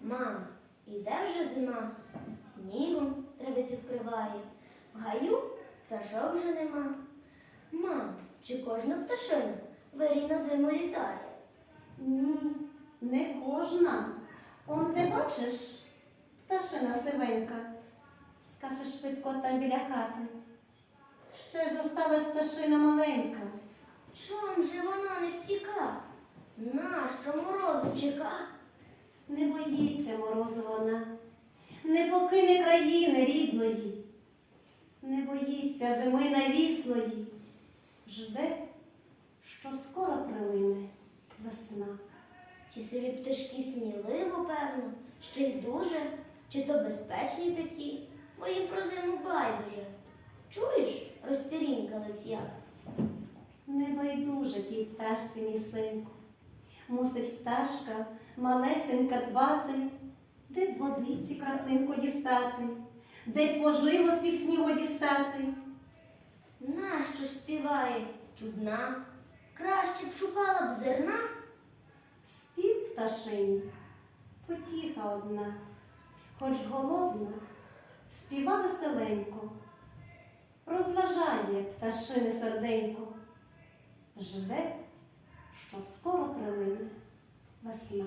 Мам, іде вже зима, снігом травицю вкриває, в гаю пташок вже нема. Мам, чи кожна пташина вирій на зиму літає? Ні, не кожна. Он ти бачиш, пташина сивенька, скаче швидко там біля хати. Ще зосталась пташина маленька. Чом же вона не втіка? Нащо морозу чека? Не боїться морозу вона, не покине країни рідної, не боїться зими навіслої, жде, що скоро прилине весна. Ті сиві пташки сміливо, певно, ще й дуже, чи то безпечні такі, бо їм про зиму байдуже. Чуєш, розпірінькались я. Не байдуже тій пташці мій синку. Мусить пташка малесенька дбати, де б водиці краплинку дістати, де б поживу з під снігу дістати. Нащо ж співає чудна? Краще б шукала б зерна. Спів пташині, потіха одна, хоч голодна, співа веселенько, розважає пташине серденько, жде, що скоро прилине весна.